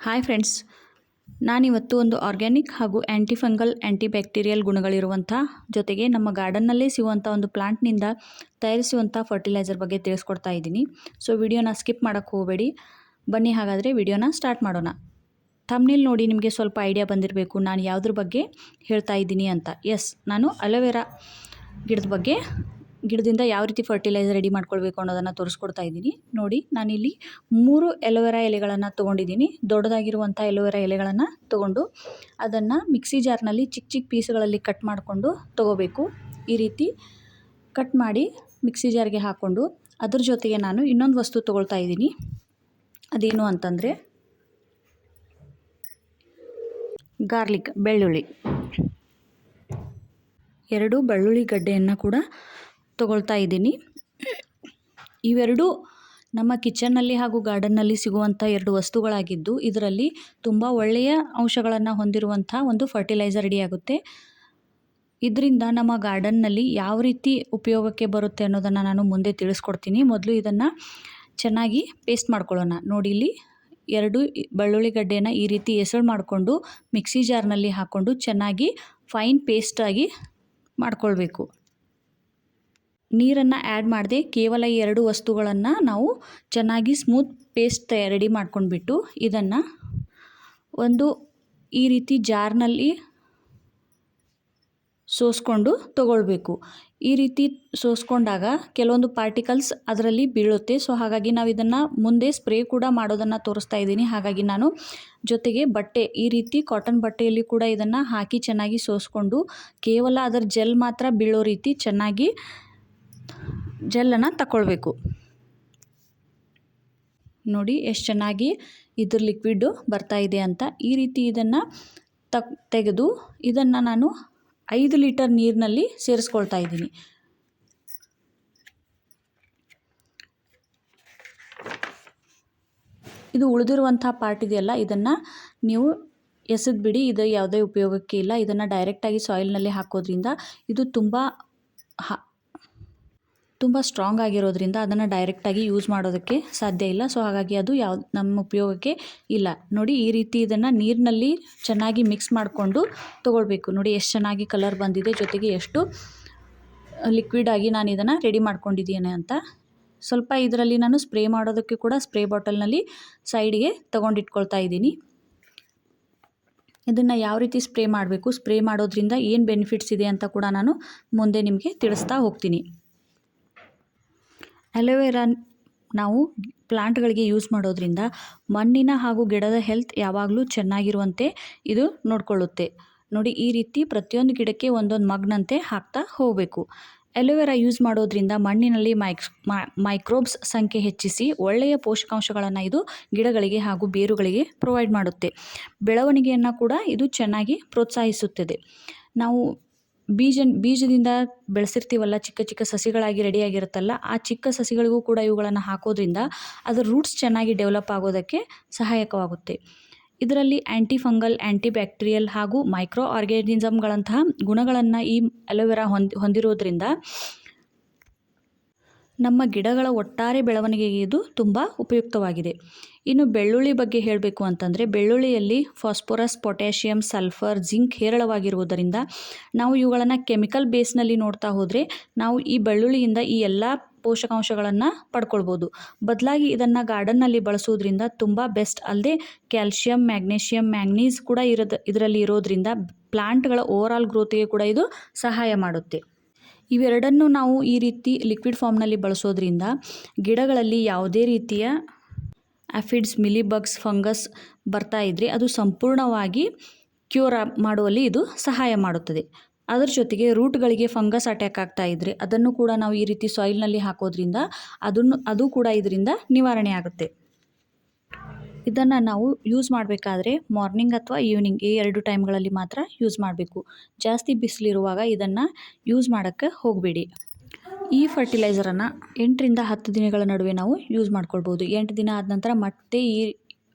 Hi friends. ನಾನಿವತ್ತು ಒಂದು organic ಹಾಗೂ ಆ್ಯಂಟಿಫಂಗಲ್ ಆ್ಯಂಟಿಬ್ಯಾಕ್ಟೀರಿಯಲ್ ಗುಣಗಳಿರುವಂಥ ಜೊತೆಗೆ ನಮ್ಮ ಗಾರ್ಡನ್ನಲ್ಲೇ ಸಿಗುವಂಥ ಒಂದು ಪ್ಲಾಂಟ್ನಿಂದ ತಯಾರಿಸುವಂಥ ಫರ್ಟಿಲೈಸರ್ ಬಗ್ಗೆ ತಿಳಿಸ್ಕೊಡ್ತಾ ಇದ್ದೀನಿ. ಸೊ, ವಿಡಿಯೋನ ಸ್ಕಿಪ್ ಮಾಡೋಕ್ಕೆ ಹೋಗಬೇಡಿ. ಬನ್ನಿ ಹಾಗಾದರೆ ವಿಡಿಯೋನ ಸ್ಟಾರ್ಟ್ ಮಾಡೋಣ. ತಮ್ನಿಲ್ ನೋಡಿ ನಿಮಗೆ ಸ್ವಲ್ಪ ಐಡಿಯಾ ಬಂದಿರಬೇಕು. ನಾನು ಯಾವುದ್ರ ಬಗ್ಗೆ ಹೇಳ್ತಾ ಇದ್ದೀನಿ ಅಂತ. ಎಸ್, ನಾನು ಅಲೋವೆರಾ ಗಿಡದ ಬಗ್ಗೆ ಗಿಡದಿಂದ ಯಾವ ರೀತಿ ಫರ್ಟಿಲೈಸರ್ ರೆಡಿ ಮಾಡ್ಕೊಳ್ಬೇಕು ಅನ್ನೋದನ್ನು ತೋರಿಸ್ಕೊಡ್ತಾ ಇದ್ದೀನಿ. ನೋಡಿ, ನಾನಿಲ್ಲಿ ಮೂರು ಎಲೋವೆರಾ ಎಲೆಗಳನ್ನು ತೊಗೊಂಡಿದ್ದೀನಿ. ದೊಡ್ಡದಾಗಿರುವಂಥ ಎಲೋವೆರಾ ಎಲೆಗಳನ್ನು ತೊಗೊಂಡು ಅದನ್ನು ಮಿಕ್ಸಿ ಜಾರ್ನಲ್ಲಿ ಚಿಕ್ಕ ಚಿಕ್ಕ ಪೀಸ್ಗಳಲ್ಲಿ ಕಟ್ ಮಾಡಿಕೊಂಡು ತೊಗೋಬೇಕು. ಈ ರೀತಿ ಕಟ್ ಮಾಡಿ ಮಿಕ್ಸಿ ಜಾರ್ಗೆ ಹಾಕ್ಕೊಂಡು ಅದ್ರ ಜೊತೆಗೆ ನಾನು ಇನ್ನೊಂದು ವಸ್ತು ತೊಗೊಳ್ತಾ ಇದ್ದೀನಿ. ಅದೇನು ಅಂತಂದರೆ ಗಾರ್ಲಿಕ್ ಬೆಳ್ಳುಳ್ಳಿ. ಎರಡು ಬೆಳ್ಳುಳ್ಳಿ ಗಡ್ಡೆಯನ್ನು ಕೂಡ ತೊಗೊಳ್ತಾ ಇದ್ದೀನಿ. ಇವೆರಡೂ ನಮ್ಮ ಕಿಚನ್ನಲ್ಲಿ ಹಾಗೂ ಗಾರ್ಡನ್ನಲ್ಲಿ ಸಿಗುವಂಥ ಎರಡು ವಸ್ತುಗಳಾಗಿದ್ದು, ಇದರಲ್ಲಿ ತುಂಬ ಒಳ್ಳೆಯ ಅಂಶಗಳನ್ನು ಹೊಂದಿರುವಂಥ ಒಂದು ಫರ್ಟಿಲೈಸರ್ ರೆಡಿಯಾಗುತ್ತೆ ಇದರಿಂದ ನಮ್ಮ ಗಾರ್ಡನ್ನಲ್ಲಿ ಯಾವ ರೀತಿ ಉಪಯೋಗಕ್ಕೆ ಬರುತ್ತೆ ಅನ್ನೋದನ್ನು ನಾನು ಮುಂದೆ ತಿಳಿಸ್ಕೊಡ್ತೀನಿ. ಮೊದಲು ಇದನ್ನು ಚೆನ್ನಾಗಿ ಪೇಸ್ಟ್ ಮಾಡ್ಕೊಳ್ಳೋಣ. ನೋಡಿ, ಇಲ್ಲಿ ಎರಡು ಬೆಳ್ಳುಳ್ಳಿ ಗಡ್ಡೆನ ಈ ರೀತಿ ಎಸಳು ಮಾಡಿಕೊಂಡು, ಮಿಕ್ಸಿ ಜಾರ್ನಲ್ಲಿ ಹಾಕ್ಕೊಂಡು ಚೆನ್ನಾಗಿ ಫೈನ್ ಪೇಸ್ಟಾಗಿ ಮಾಡ್ಕೊಳ್ಬೇಕು. ನೀರನ್ನು ಆ್ಯಡ್ ಮಾಡದೆ ಕೇವಲ ಎರಡು ವಸ್ತುಗಳನ್ನು ನಾವು ಚೆನ್ನಾಗಿ ಸ್ಮೂತ್ ಪೇಸ್ಟ್ ರೆಡಿ ಮಾಡ್ಕೊಂಡ್ಬಿಟ್ಟು ಇದನ್ನು ಒಂದು ಈ ರೀತಿ ಜಾರ್ನಲ್ಲಿ ಸೋಸ್ಕೊಂಡು ತಗೊಳ್ಬೇಕು. ಈ ರೀತಿ ಸೋಸ್ಕೊಂಡಾಗ ಕೆಲವೊಂದು ಪಾರ್ಟಿಕಲ್ಸ್ ಅದರಲ್ಲಿ ಬೀಳುತ್ತೆ. ಸೊ ಹಾಗಾಗಿ ನಾವು ಇದನ್ನು ಮುಂದೆ ಸ್ಪ್ರೇ ಕೂಡ ಮಾಡೋದನ್ನು ತೋರಿಸ್ತಾ ಇದ್ದೀನಿ. ಹಾಗಾಗಿ ನಾನು ಜೊತೆಗೆ ಬಟ್ಟೆ, ಈ ರೀತಿ ಕಾಟನ್ ಬಟ್ಟೆಯಲ್ಲಿ ಕೂಡ ಇದನ್ನು ಹಾಕಿ ಚೆನ್ನಾಗಿ ಸೋಸ್ಕೊಂಡು ಕೇವಲ ಅದರ ಜೆಲ್ ಮಾತ್ರ ಬೀಳೋ ರೀತಿ ಚೆನ್ನಾಗಿ ಜೆಲ್ಲನ್ನು ತಗೊಳ್ಬೇಕು ನೋಡಿ ಎಷ್ಟು ಚೆನ್ನಾಗಿ ಇದ್ರ ಲಿಕ್ವಿಡ್ಡು ಬರ್ತಾ ಇದೆ ಅಂತ. ಈ ರೀತಿ ಇದನ್ನು ತಗ್ ತೆಗೆದು ಇದನ್ನು ನಾನು ಐದು ಲೀಟರ್ ನೀರಿನಲ್ಲಿ ಸೇರಿಸ್ಕೊಳ್ತಾ ಇದ್ದೀನಿ. ಇದು ಉಳಿದಿರುವಂಥ ಪಾರ್ಟ್ ಇದೆಯಲ್ಲ, ಇದನ್ನು ನೀವು ಎಸೆದು ಬಿಡಿ. ಇದು ಯಾವುದೇ ಉಪಯೋಗಕ್ಕೆ ಇಲ್ಲ. ಇದನ್ನು ಡೈರೆಕ್ಟಾಗಿ ಸಾಯಿಲ್ನಲ್ಲಿ ಹಾಕೋದ್ರಿಂದ ಇದು ತುಂಬ ತುಂಬ ಸ್ಟ್ರಾಂಗ್ ಆಗಿರೋದ್ರಿಂದ ಅದನ್ನು ಡೈರೆಕ್ಟಾಗಿ ಯೂಸ್ ಮಾಡೋದಕ್ಕೆ ಸಾಧ್ಯ ಇಲ್ಲ. ಸೊ ಹಾಗಾಗಿ ಅದು ಯಾವ, ನಮ್ಮ ಉಪಯೋಗಕ್ಕೆ ಇಲ್ಲ. ನೋಡಿ, ಈ ರೀತಿ ಇದನ್ನು ನೀರಿನಲ್ಲಿ ಚೆನ್ನಾಗಿ ಮಿಕ್ಸ್ ಮಾಡಿಕೊಂಡು ತೊಗೊಳ್ಬೇಕು. ನೋಡಿ, ಎಷ್ಟು ಚೆನ್ನಾಗಿ ಕಲರ್ ಬಂದಿದೆ, ಜೊತೆಗೆ ಎಷ್ಟು ಲಿಕ್ವಿಡ್ ಆಗಿ ನಾನು ಇದನ್ನು ರೆಡಿ ಮಾಡ್ಕೊಂಡಿದ್ದೀನಿ ಅಂತ. ಸ್ವಲ್ಪ ಇದರಲ್ಲಿ ನಾನು ಸ್ಪ್ರೇ ಮಾಡೋದಕ್ಕೆ ಕೂಡ ಸ್ಪ್ರೇ ಬಾಟಲ್ನಲ್ಲಿ ಸೈಡಿಗೆ ತೊಗೊಂಡಿಟ್ಕೊಳ್ತಾ ಇದ್ದೀನಿ. ಇದನ್ನು ಯಾವ ರೀತಿ ಸ್ಪ್ರೇ ಮಾಡಬೇಕು? ಸ್ಪ್ರೇ ಮಾಡೋದ್ರಿಂದ ಏನು ಬೆನಿಫಿಟ್ಸ್ ಇದೆ ಅಂತ ಕೂಡ ನಾನು ಮುಂದೆ ನಿಮಗೆ ತಿಳಿಸ್ತಾ ಹೋಗ್ತೀನಿ. ಅಲೋವೆರಾ ನಾವು ಪ್ಲಾಂಟ್ಗಳಿಗೆ ಯೂಸ್ ಮಾಡೋದ್ರಿಂದ ಮಣ್ಣಿನ ಹಾಗೂ ಗಿಡದ ಹೆಲ್ತ್ ಯಾವಾಗಲೂ ಚೆನ್ನಾಗಿರುವಂತೆ ಇದು ನೋಡಿಕೊಳ್ಳುತ್ತೆ. ನೋಡಿ, ಈ ರೀತಿ ಪ್ರತಿಯೊಂದು ಗಿಡಕ್ಕೆ ಒಂದೊಂದು ಮಗ್ನಂತೆ ಹಾಕ್ತಾ ಹೋಗಬೇಕು. ಅಲೋವೆರಾ ಯೂಸ್ ಮಾಡೋದ್ರಿಂದ ಮಣ್ಣಿನಲ್ಲಿ ಮೈಕ್ಸ್ ಮೈಕ್ರೋಬ್ಸ್ ಸಂಖ್ಯೆ ಹೆಚ್ಚಿಸಿ ಒಳ್ಳೆಯ ಪೋಷಕಾಂಶಗಳನ್ನು ಇದು ಗಿಡಗಳಿಗೆ ಹಾಗೂ ಬೇರುಗಳಿಗೆ ಪ್ರೊವೈಡ್ ಮಾಡುತ್ತೆ. ಬೆಳವಣಿಗೆಯನ್ನು ಕೂಡ ಇದು ಚೆನ್ನಾಗಿ ಪ್ರೋತ್ಸಾಹಿಸುತ್ತದೆ. ನಾವು ಬೀಜ ಬೀಜದಿಂದ ಬೆಳೆಸಿರ್ತೀವಲ್ಲ, ಚಿಕ್ಕ ಚಿಕ್ಕ ಸಸಿಗಳಾಗಿ ರೆಡಿಯಾಗಿರುತ್ತಲ್ಲ ಆ ಚಿಕ್ಕ ಸಸಿಗಳಿಗೂ ಕೂಡ ಇವುಗಳನ್ನು ಹಾಕೋದ್ರಿಂದ ಅದರ ರೂಟ್ಸ್ ಚೆನ್ನಾಗಿ ಡೆವಲಪ್ ಆಗೋದಕ್ಕೆ ಸಹಾಯಕವಾಗುತ್ತೆ. ಇದರಲ್ಲಿ ಆ್ಯಂಟಿ ಫಂಗಲ್ ಆ್ಯಂಟಿ ಬ್ಯಾಕ್ಟೀರಿಯಲ್ ಹಾಗೂ ಮೈಕ್ರೋ ಆರ್ಗ್ಯಾನಿಸಮ್ಗಳಂತಹ ಗುಣಗಳನ್ನು ಈ ಅಲೋವೆರಾ ಹೊಂದಿ, ಹೊಂದಿರೋದ್ರಿಂದ ನಮ್ಮ ಗಿಡಗಳ ಒಟ್ಟಾರೆ ಬೆಳವಣಿಗೆಗೆ ಇದು ತುಂಬ ಉಪಯುಕ್ತವಾಗಿದೆ. ಇನ್ನು ಬೆಳ್ಳುಳ್ಳಿ ಬಗ್ಗೆ ಹೇಳಬೇಕು ಅಂತಂದರೆ, ಬೆಳ್ಳುಳ್ಳಿಯಲ್ಲಿ ಫಾಸ್ಫರಸ್, ಪೊಟ್ಯಾಷಿಯಂ, ಸಲ್ಫರ್, ಜಿಂಕ್ ಹೇರಳವಾಗಿರುವುದರಿಂದ ನಾವು ಇವುಗಳನ್ನು ಕೆಮಿಕಲ್ ಬೇಸ್ನಲ್ಲಿ ನೋಡ್ತಾ ಹೋದರೆ ನಾವು ಈ ಬೆಳ್ಳುಳ್ಳಿಯಿಂದ ಈ ಎಲ್ಲ ಪೋಷಕಾಂಶಗಳನ್ನು ಪಡ್ಕೊಳ್ಬೋದು. ಬದಲಾಗಿ ಇದನ್ನು ಗಾರ್ಡನ್ನಲ್ಲಿ ಬಳಸೋದ್ರಿಂದ ತುಂಬ ಬೆಸ್ಟ್ ಅಲ್ಲದೆ ಕ್ಯಾಲ್ಶಿಯಂ ಮ್ಯಾಗ್ನೇಷಿಯಂ ಮ್ಯಾಂಗ್ನೀಸ್ ಕೂಡ ಇರೋದು, ಇದರಲ್ಲಿ ಇರೋದ್ರಿಂದ ಪ್ಲಾಂಟ್ಗಳ ಓವರಾಲ್ ಗ್ರೋತಿಗೆ ಕೂಡ ಇದು ಸಹಾಯ ಮಾಡುತ್ತೆ. ಇವೆರಡನ್ನು ನಾವು ಈ ರೀತಿ ಲಿಕ್ವಿಡ್ ಫಾರ್ಮ್ನಲ್ಲಿ ಬಳಸೋದ್ರಿಂದ ಗಿಡಗಳಲ್ಲಿ ಯಾವುದೇ ರೀತಿಯ ಆಫಿಡ್ಸ್ ಮಿಲಿಬಗ್ಸ್ ಫಂಗಸ್ ಬರ್ತಾ ಇದ್ದರೆ ಅದು ಸಂಪೂರ್ಣವಾಗಿ ಕ್ಯೂರ್ ಮಾಡುವಲ್ಲಿ ಇದು ಸಹಾಯ ಮಾಡುತ್ತದೆ. ಅದರ ಜೊತೆಗೆ ರೂಟ್ಗಳಿಗೆ ಫಂಗಸ್ ಅಟ್ಯಾಕ್ ಆಗ್ತಾ ಇದ್ದರೆ ಅದನ್ನು ಕೂಡ ನಾವು ಈ ರೀತಿ ಸಾಯಿಲ್ನಲ್ಲಿ ಹಾಕೋದ್ರಿಂದ ಅದನ್ನು, ಅದು ಕೂಡ ಇದರಿಂದ ನಿವಾರಣೆ ಆಗುತ್ತೆ. ಇದನ್ನು ನಾವು ಯೂಸ್ ಮಾಡಬೇಕಾದ್ರೆ ಮಾರ್ನಿಂಗ್ ಅಥವಾ ಈವ್ನಿಂಗ್ ಈ ಎರಡು ಟೈಮ್ಗಳಲ್ಲಿ ಮಾತ್ರ ಯೂಸ್ ಮಾಡಬೇಕು. ಜಾಸ್ತಿ ಬಿಸಿಲಿರುವಾಗ ಇದನ್ನು ಯೂಸ್ ಮಾಡೋಕ್ಕೆ ಹೋಗಬೇಡಿ. ಈ ಫರ್ಟಿಲೈಸರನ್ನು ಎಂಟರಿಂದ ಹತ್ತು ದಿನಗಳ ನಡುವೆ ನಾವು ಯೂಸ್ ಮಾಡ್ಕೊಳ್ಬೋದು. ಎಂಟು ದಿನ ಆದ ನಂತರ ಮತ್ತೆ ಈ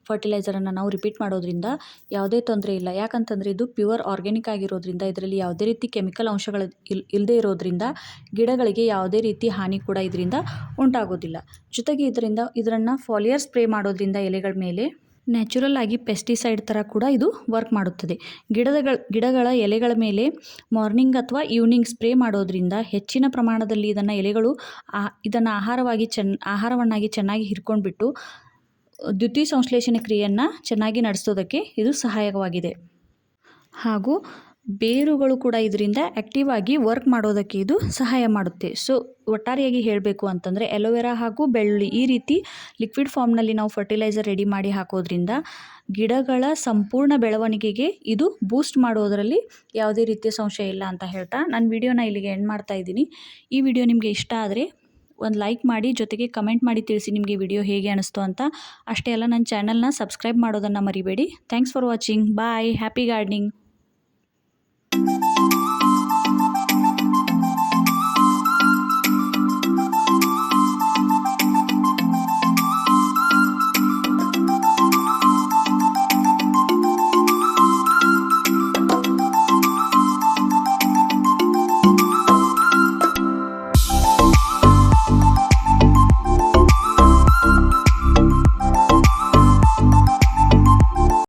ಫರ್ಟಿಲೈಸರನ್ನು ನಾವು ರಿಪೀಟ್ ಮಾಡೋದ್ರಿಂದ ಯಾವುದೇ ತೊಂದರೆ ಇಲ್ಲ. ಯಾಕಂತಂದರೆ ಇದು ಪ್ಯೂರ್ ಆರ್ಗ್ಯಾನಿಕ್ ಆಗಿರೋದ್ರಿಂದ ಇದರಲ್ಲಿ ಯಾವುದೇ ರೀತಿ ಕೆಮಿಕಲ್ ಅಂಶಗಳು ಇಲ್ ಇಲ್ಲದೇ ಇರೋದ್ರಿಂದ ಗಿಡಗಳಿಗೆ ಯಾವುದೇ ರೀತಿ ಹಾನಿ ಕೂಡ ಇದರಿಂದ ಉಂಟಾಗೋದಿಲ್ಲ. ಜೊತೆಗೆ ಇದರಿಂದ, ಇದರನ್ನು ಫಾಲಿಯರ್ ಸ್ಪ್ರೇ ಮಾಡೋದ್ರಿಂದ ಎಲೆಗಳ ಮೇಲೆ ನ್ಯಾಚುರಲ್ ಆಗಿ ಪೆಸ್ಟಿಸೈಡ್ ಥರ ಕೂಡ ಇದು ವರ್ಕ್ ಮಾಡುತ್ತದೆ. ಗಿಡಗಳ ಗಿಡಗಳ ಎಲೆಗಳ ಮೇಲೆ ಮಾರ್ನಿಂಗ್ ಅಥವಾ ಈವ್ನಿಂಗ್ ಸ್ಪ್ರೇ ಮಾಡೋದ್ರಿಂದ ಹೆಚ್ಚಿನ ಪ್ರಮಾಣದಲ್ಲಿ ಇದನ್ನು ಎಲೆಗಳು ಆ, ಇದನ್ನು ಆಹಾರವಾಗಿ ಚೆನ್ನ ಆಹಾರವನ್ನಾಗಿ ಚೆನ್ನಾಗಿ ಹಿರ್ಕೊಂಡ್ಬಿಟ್ಟು ದ್ಯುತಿ ಸಂಶ್ಲೇಷಣೆ ಕ್ರಿಯೆಯನ್ನು ಚೆನ್ನಾಗಿ ನಡೆಸೋದಕ್ಕೆ ಇದು ಸಹಾಯಕವಾಗಿದೆ. ಹಾಗೂ ಬೇರುಗಳು ಕೂಡ ಇದರಿಂದ ಆ್ಯಕ್ಟಿವ್ ಆಗಿ ವರ್ಕ್ ಮಾಡೋದಕ್ಕೆ ಇದು ಸಹಾಯ ಮಾಡುತ್ತೆ. ಸೊ ಒಟ್ಟಾರೆಯಾಗಿ ಹೇಳಬೇಕು ಅಂತಂದರೆ ಎಲೋವೆರಾ ಹಾಗೂ ಬೆಳ್ಳುಳ್ಳಿ ಈ ರೀತಿ ಲಿಕ್ವಿಡ್ ಫಾರ್ಮ್ನಲ್ಲಿ ನಾವು ಫರ್ಟಿಲೈಸರ್ ರೆಡಿ ಮಾಡಿ ಹಾಕೋದ್ರಿಂದ ಗಿಡಗಳ ಸಂಪೂರ್ಣ ಬೆಳವಣಿಗೆಗೆ ಇದು ಬೂಸ್ಟ್ ಮಾಡೋದರಲ್ಲಿ ಯಾವುದೇ ರೀತಿಯ ಸಂಶಯ ಇಲ್ಲ ಅಂತ ಹೇಳ್ತಾ ನಾನು ವಿಡಿಯೋನ ಇಲ್ಲಿಗೆ ಎಂಡ್ ಮಾಡ್ತಾ ಇದ್ದೀನಿ. ಈ ವಿಡಿಯೋ ನಿಮಗೆ ಇಷ್ಟ ಆದರೆ ಒಂದು ಲೈಕ್ ಮಾಡಿ, ಜೊತೆಗೆ ಕಮೆಂಟ್ ಮಾಡಿ ತಿಳಿಸಿ ನಿಮಗೆ ವಿಡಿಯೋ ಹೇಗೆ ಅನಿಸ್ತು ಅಂತ. ಅಷ್ಟೇ ಅಲ್ಲ, ನನ್ನ ಚಾನಲ್ನ ಸಬ್ಸ್ಕ್ರೈಬ್ ಮಾಡೋದನ್ನು ಮರಿಬೇಡಿ. Thanks for watching bye happy gardening